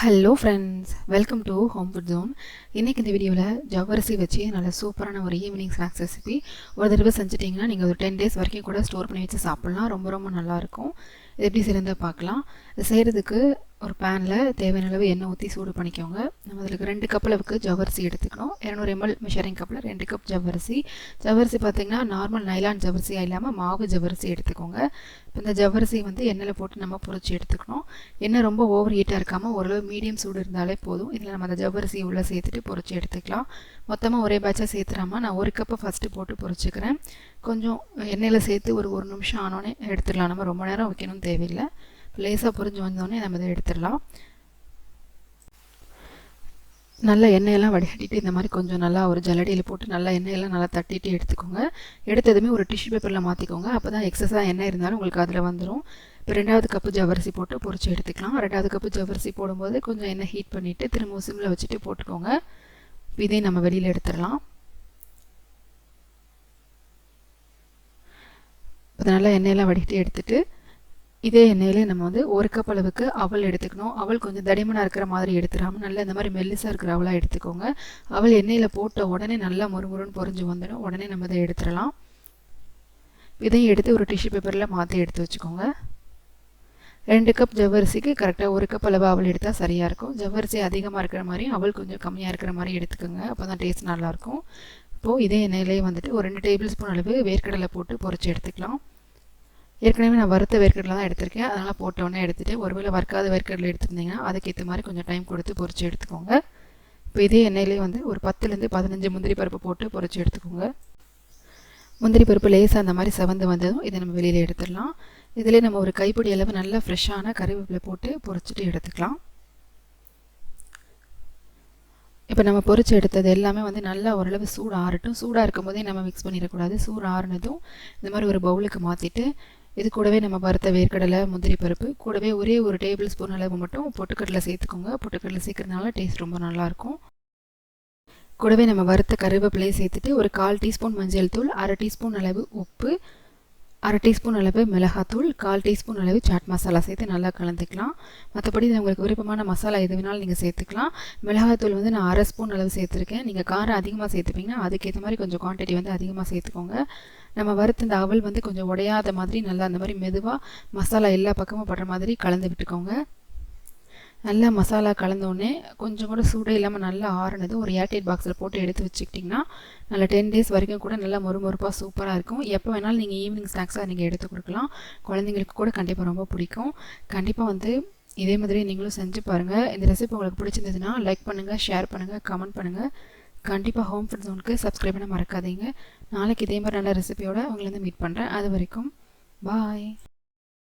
Hello friends welcome to home food zone இன்றைக்கி இந்த வீடியோவில் ஜவ்வரிசி வச்சு நல்ல சூப்பரான ஒரு ஈவினிங் ஸ்நாக்ஸ் ரெசிபி ஒரு தடவை செஞ்சுட்டிங்கன்னா நீங்கள் ஒரு டென் டேஸ் வரைக்கும் கூட ஸ்டோர் பண்ணி வச்சு சாப்பிட்லாம். ரொம்ப ரொம்ப நல்லாயிருக்கும் இது எப்படி சிறந்தால் பார்க்கலாம். இது செய்கிறதுக்கு ஒரு பேனில் தேவையான அளவு எண்ணெய் ஊற்றி சூடு பண்ணிக்கோங்க. நம்ம அதில் ரெண்டு கப் அளவுக்கு ஜவ்வரிசி எடுத்துக்கணும். இரநூறு எம்எல் மிஷரிங் கப்பில் ரெண்டு கப் ஜவ்வரிசி. ஜவ்வரிசி பார்த்திங்கன்னா நார்மல் நைலான் ஜவ்வரிசியாக இல்லாமல் மாவு ஜவ்வரிசி எடுத்துக்கோங்க. இப்போ இந்த ஜவ்வரிசி வந்து எண்ணெயில் போட்டு நம்ம பொறிச்சு எடுத்துக்கணும். எண்ணெய் ரொம்ப ஓவர் ஹீட்டாக இருக்காமல் ஓரளவு மீடியம் சூடு இருந்தாலே போதும். இதில் நம்ம அந்த ஜவ்வரிசி உள்ளே சேர்த்துட்டு பொறிச்சு எடுத்துக்கலாம். மொத்தமாக ஒரே பேட்சாக சேர்த்துறாமல் நான் ஒரு கப்பை ஃபஸ்ட்டு போட்டு பொறிச்சிக்கிறேன் கொஞ்சம் எண்ணெயில் சேர்த்து ஒரு ஒரு நிமிஷம் ஆனோடனே எடுத்துக்கலாம் நம்ம ரொம்ப நேரம் வைக்கணும்னு தேவையில்லை. லேசாக புரிஞ்சு வந்தோடனே நம்ம இதை எடுத்துடலாம். நல்லா எண்ணெயெல்லாம் வடிகட்டிட்டு இந்த மாதிரி கொஞ்சம் நல்லா ஒரு ஜல்லடியில் போட்டு நல்லா எண்ணெயெல்லாம் நல்லா தட்டிட்டு எடுத்துக்கோங்க. எடுத்ததுமே ஒரு டிஷ்யூ பேப்பரில் மாற்றிக்கோங்க அப்போ தான் எக்ஸஸாக எண்ணெய் இருந்தாலும் உங்களுக்கு அதில் வந்துடும் இப்போ ரெண்டாவது கப்பு ஜவரிசி போட்டு பொறிச்சு எடுத்துக்கலாம். ரெண்டாவது கப்பு ஜவரிசி போடும்போது கொஞ்சம் எண்ணெய் ஹீட் பண்ணிவிட்டு திரும்ப சிம்மில் வச்சுட்டு போட்டுக்கோங்க. இதையும் நம்ம வெளியில் எடுத்துடலாம். இப்போ நல்லா எண்ணெயெல்லாம் வடிகிட்டு எடுத்துகிட்டு இதே எண்ணெயிலே நம்ம வந்து ஒரு கப் அளவுக்கு அவல் எடுத்துக்கணும். அவள் கொஞ்சம் தடிமனாக இருக்கிற மாதிரி எடுத்துடாமல் நல்லா இந்த மாதிரி மெல்லிசாக இருக்கிற அவளாக எடுத்துக்கோங்க. அவள் எண்ணெயில் போட்ட உடனே நல்லா முறுமுறுன்னு பொறிஞ்சு வந்துடும். உடனே நம்ம இதை எடுத்துடலாம். இதையும் எடுத்து ஒரு டிஷ்யூ பேப்பரில் மாற்றி எடுத்து வச்சுக்கோங்க. ரெண்டு கப் ஜவ்வரிசிக்கு கரெக்டாக ஒரு கப் அளவு அவள் எடுத்தால் சரியாக இருக்கும். ஜவ்வரிசி அதிகமாக இருக்கிற மாதிரி அவள் கொஞ்சம் கம்மியாக இருக்கிற மாதிரி எடுத்துக்கோங்க. அப்போ தான் டேஸ்ட் நல்லாயிருக்கும் இப்போது இதே எண்ணெயிலே வந்துட்டு ஒரு ரெண்டு டேபிள் ஸ்பூன் அளவு வேர்க்கடலை போட்டு பொறிச்சு எடுத்துக்கலாம். ஏற்கனவே நான் வறுத்த வேர்க்கடலை தான் எடுத்திருக்கேன். அதனால் போட்டோன்னே எடுத்துகிட்டு ஒருவேளை வறுக்காத வேர்க்கடலை எடுத்துருந்தீங்கன்னா அதுக்கேற்ற மாதிரி கொஞ்சம் டைம் கொடுத்து பொறிச்சு எடுத்துக்கோங்க. இப்போ இதே எண்ணெயிலே வந்து ஒரு பத்துலேருந்து பதினஞ்சு முந்திரி பருப்பு போட்டு பொறிச்சு எடுத்துக்கோங்க. முந்திரி பருப்பு லேசாக அந்த மாதிரி செவந்து வந்ததும் இதை நம்ம வெளியில் எடுத்துடலாம். இதிலே நம்ம ஒரு கைப்பிடி அளவு நல்லா ஃப்ரெஷ்ஷான கருவேப்பிலை போட்டு பொறிச்சிட்டு எடுத்துக்கலாம். இப்போ நம்ம பொறிச்சு எடுத்தது எல்லாமே வந்து நல்லா ஓரளவு சூடு ஆறட்டும் சூடாக இருக்கும் போதே நம்ம மிக்ஸ் பண்ணிடக்கூடாது. சூடு ஆறுனதும் இந்த மாதிரி ஒரு பவுலுக்கு மாற்றிட்டு இது கூடவே நம்ம வறுத்த வேர்க்கடலை முந்திரி பருப்பு கூடவே ஒரே ஒரு டேபிள் ஸ்பூன் அளவு மட்டும் பொட்டுக்கடலை சேர்த்துக்கோங்க. பொட்டுக்கடலை சேர்க்கறதுனால டேஸ்ட் ரொம்ப நல்லாயிருக்கும். கூடவே நம்ம வறுத்த கருவேப்பிலையை சேர்த்துட்டு ஒரு கால் டீஸ்பூன் மஞ்சள் தூள் அரை டீஸ்பூன் அளவு உப்பு அரை டீஸ்பூன் அளவு மிளகாத்தூள் கால் டீஸ்பூன் அளவு சாட் மசாலா சேர்த்து நல்லா கலந்துக்கலாம். மற்றபடி உங்களுக்கு விருப்பமான மசாலா எது வேணாலும் நீங்கள் சேர்த்துக்கலாம். மிளகாத்தூள் வந்து நான் அரை ஸ்பூன் அளவு சேர்த்துருக்கேன். நீங்கள் காரம் அதிகமாக சேர்த்துப்பீங்கன்னா அதுக்கேற்ற மாதிரி கொஞ்சம் குவான்டிட்டி வந்து அதிகமாக சேர்த்துக்கோங்க. நம்ம வறுத்து இந்த அவல் வந்து கொஞ்சம் உடையாத மாதிரி நல்லா அந்த மாதிரி மெதுவாக மசாலா எல்லா பக்கமும் படுற மாதிரி கலந்து விட்டுக்கோங்க. நல்லா மசாலா கலந்தோடனே கொஞ்சம் கூட சூடே இல்லாமல் நல்லா ஆறுனது ஒரு ஏர்டைட் பாக்ஸில் போட்டு எடுத்து வச்சுக்கிட்டிங்கன்னா நல்லா டென் டேஸ் வரைக்கும் கூட நல்லா மொறுமொறுப்பாக சூப்பராக இருக்கும். எப்போ வேணாலும் நீங்கள் ஈவினிங் ஸ்நாக்ஸாக நீங்கள் எடுத்து கொடுக்கலாம். குழந்தைங்களுக்கு கூட கண்டிப்பாக ரொம்ப பிடிக்கும். கண்டிப்பாக வந்து இதே மாதிரி நீங்களும் செஞ்சு பாருங்கள் இந்த ரெசிபி உங்களுக்கு பிடிச்சிருந்ததுன்னா லைக் பண்ணுங்கள் ஷேர் பண்ணுங்கள் கமெண்ட் பண்ணுங்கள் கண்டிப்பாக ஹோம் ஃபுட் ஜோனுக்கு சப்ஸ்கிரைப் பண்ண மறக்காதீங்க. நாளைக்கு இதே மாதிரி நல்ல ரெசிபியோட உங்களை வந்து மீட் பண்ணுறேன் அது வரைக்கும் பாய்